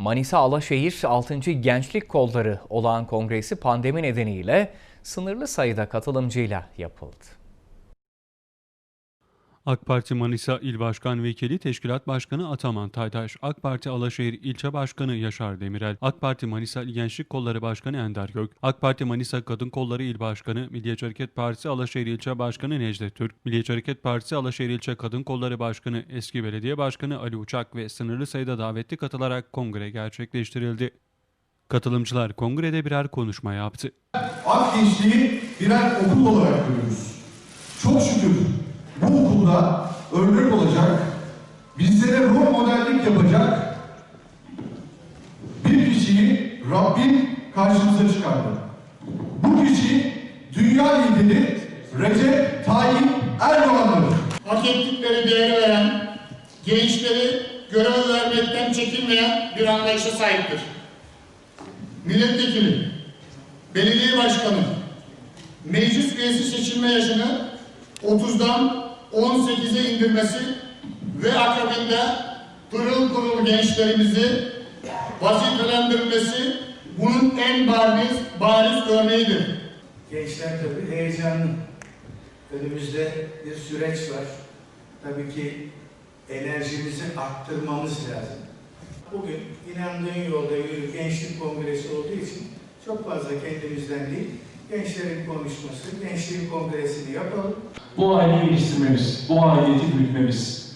Manisa Alaşehir 6. Gençlik Kolları olağan kongresi pandemi nedeniyle sınırlı sayıda katılımcıyla yapıldı. AK Parti Manisa İl Başkan Vekili Teşkilat Başkanı Ataman Taytaş, AK Parti Alaşehir İlçe Başkanı Yaşar Demirel, AK Parti Manisa İl Gençlik Kolları Başkanı Ender Gök, AK Parti Manisa Kadın Kolları İl Başkanı, Milliyetçi Hareket Partisi Alaşehir İlçe Başkanı Necdet Türk, Milliyetçi Hareket Partisi Alaşehir İlçe Kadın Kolları Başkanı Eski Belediye Başkanı Ali Uçak ve sınırlı sayıda davetli katılarak kongre gerçekleştirildi. Katılımcılar kongrede birer konuşma yaptı. Ak gençliği birer okul olarak görüyoruz. Çok şükür bu okulda örnek olacak, bizlere rol modellik yapacak bir kişiyi Rabbim karşımıza çıkardı. Bu kişi dünya lideri Recep Tayyip Erdoğan'dır. hak ettikleri değeri veren, gençleri görev vermekten çekinmeyen bir anlayışa sahiptir. Milletvekili, belediye başkanı, meclis üyesi seçilme yaşını 30'dan 18'e indirmesi ve akabinde pırıl pırıl gençlerimizi vazifelendirilmesi bunun en bariz, bariz örneğidir. Gençler tabii heyecanlı. Önümüzde bir süreç var. Tabii ki enerjimizi arttırmamız lazım. Bugün inandığın yolda yürü gençlik kongresi olduğu için çok fazla kendimizden değil, gençlerin konuşması, gençliğin kongresini yapalım. bu aileyi geliştirmemiz, bu aidiyeti büyütmemiz,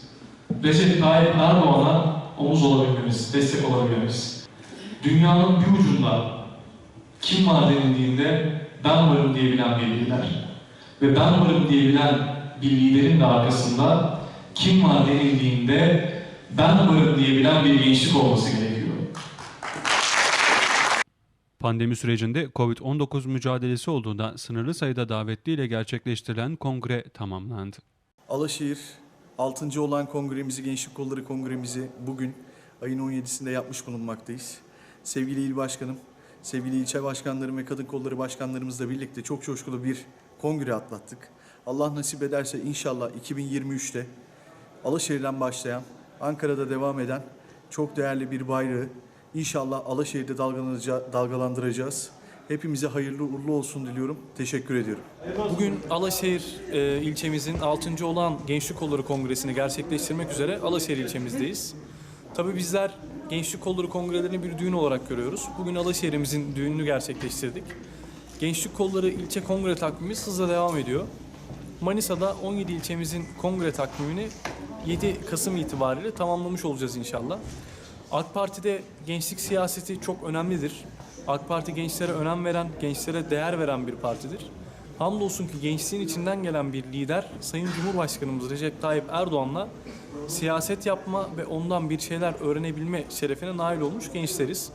Recep Tayyip Erdoğan'a omuz olabilmemiz, destek olabilmemiz. Dünyanın bir ucunda kim var denildiğinde ben varım diyebilen bir lider ve ben varım diyebilen bir liderin de arkasında kim var denildiğinde ben varım diyebilen bir gençlik olması gerekiyor. Pandemi sürecinde Covid-19 mücadelesi olduğunda sınırlı sayıda davetliyle gerçekleştirilen kongre tamamlandı. Alaşehir 6. olan kongremizi, Gençlik Kolları Kongremizi bugün ayın 17'sinde yapmış bulunmaktayız. Sevgili il başkanım, sevgili ilçe başkanlarım ve kadın kolları başkanlarımızla birlikte çok coşkulu bir kongre atlattık. Allah nasip ederse inşallah 2023'te Alaşehir'den başlayan, Ankara'da devam eden çok değerli bir bayrağı inşallah Alaşehir'de dalgalandıracağız. Hepimize hayırlı uğurlu olsun diliyorum. Teşekkür ediyorum. Bugün Alaşehir e, ilçemizin 6. olan Gençlik Kolları Kongresi'ni gerçekleştirmek üzere Alaşehir ilçemizdeyiz. Tabii bizler Gençlik Kolları Kongrelerini bir düğün olarak görüyoruz. Bugün Alaşehir'imizin düğününü gerçekleştirdik. Gençlik Kolları ilçe kongre takvimimiz hızla devam ediyor. Manisa'da 17 ilçemizin kongre takvimini 7 Kasım itibariyle tamamlamış olacağız inşallah. AK Parti'de gençlik siyaseti çok önemlidir. AK Parti gençlere önem veren, gençlere değer veren bir partidir. Hamdolsun ki gençliğin içinden gelen bir lider Sayın Cumhurbaşkanımız Recep Tayyip Erdoğan'la siyaset yapma ve ondan bir şeyler öğrenebilme şerefine nail olmuş gençleriz.